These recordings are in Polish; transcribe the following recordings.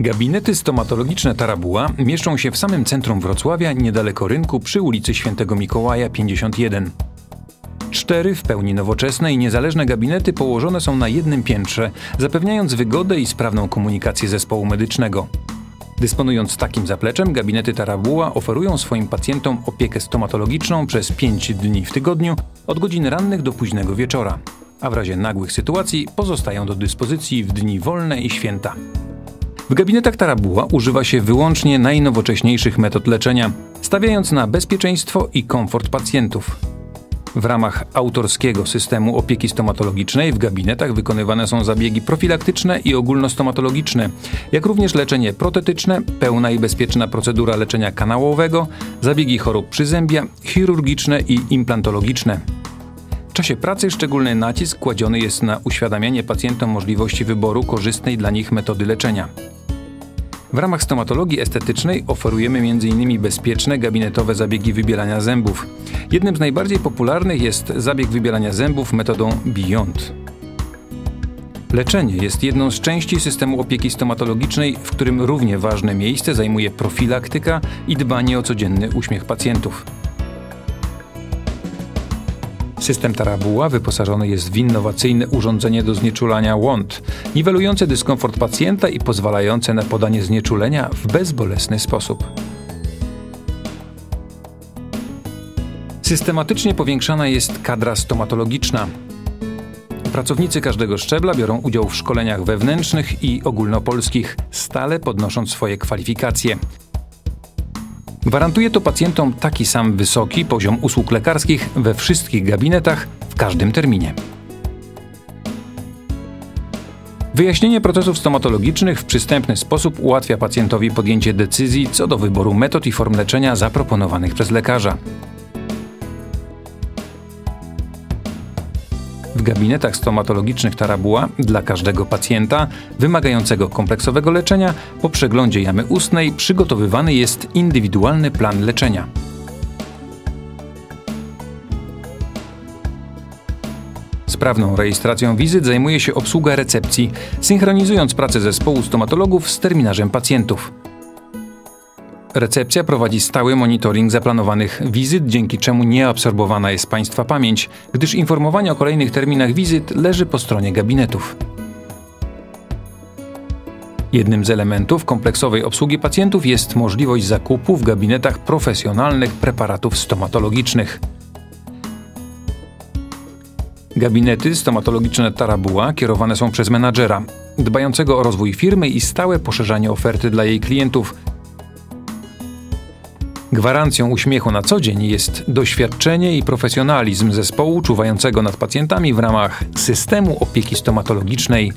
Gabinety stomatologiczne Tarabuła mieszczą się w samym centrum Wrocławia, niedaleko rynku przy ulicy Świętego Mikołaja 51. Cztery w pełni nowoczesne i niezależne gabinety położone są na jednym piętrze, zapewniając wygodę i sprawną komunikację zespołu medycznego. Dysponując takim zapleczem, gabinety Tarabuła oferują swoim pacjentom opiekę stomatologiczną przez 5 dni w tygodniu, od godzin rannych do późnego wieczora, a w razie nagłych sytuacji pozostają do dyspozycji w dni wolne i święta. W gabinetach Tarabuła używa się wyłącznie najnowocześniejszych metod leczenia, stawiając na bezpieczeństwo i komfort pacjentów. W ramach autorskiego systemu opieki stomatologicznej w gabinetach wykonywane są zabiegi profilaktyczne i ogólnostomatologiczne, jak również leczenie protetyczne, pełna i bezpieczna procedura leczenia kanałowego, zabiegi chorób przyzębia, chirurgiczne i implantologiczne. W czasie pracy szczególny nacisk kładziony jest na uświadamianie pacjentom możliwości wyboru korzystnej dla nich metody leczenia. W ramach stomatologii estetycznej oferujemy m.in. bezpieczne gabinetowe zabiegi wybielania zębów. Jednym z najbardziej popularnych jest zabieg wybielania zębów metodą Beyond. Leczenie jest jedną z części systemu opieki stomatologicznej, w którym równie ważne miejsce zajmuje profilaktyka i dbanie o codzienny uśmiech pacjentów. System Tarabuła wyposażony jest w innowacyjne urządzenie do znieczulania łąd, niwelujące dyskomfort pacjenta i pozwalające na podanie znieczulenia w bezbolesny sposób. Systematycznie powiększana jest kadra stomatologiczna. Pracownicy każdego szczebla biorą udział w szkoleniach wewnętrznych i ogólnopolskich, stale podnosząc swoje kwalifikacje. Gwarantuje to pacjentom taki sam wysoki poziom usług lekarskich we wszystkich gabinetach w każdym terminie. Wyjaśnienie procesów stomatologicznych w przystępny sposób ułatwia pacjentowi podjęcie decyzji co do wyboru metod i form leczenia zaproponowanych przez lekarza. W gabinetach stomatologicznych Tarabuła dla każdego pacjenta wymagającego kompleksowego leczenia po przeglądzie jamy ustnej przygotowywany jest indywidualny plan leczenia. Sprawną rejestracją wizyt zajmuje się obsługa recepcji, synchronizując pracę zespołu stomatologów z terminarzem pacjentów. Recepcja prowadzi stały monitoring zaplanowanych wizyt, dzięki czemu nieabsorbowana jest Państwa pamięć, gdyż informowanie o kolejnych terminach wizyt leży po stronie gabinetów. Jednym z elementów kompleksowej obsługi pacjentów jest możliwość zakupu w gabinetach profesjonalnych preparatów stomatologicznych. Gabinety stomatologiczne Tarabuła kierowane są przez menadżera, dbającego o rozwój firmy i stałe poszerzanie oferty dla jej klientów, Gwarancją uśmiechu na co dzień jest doświadczenie i profesjonalizm zespołu czuwającego nad pacjentami w ramach systemu opieki stomatologicznej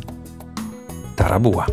Tarabuła.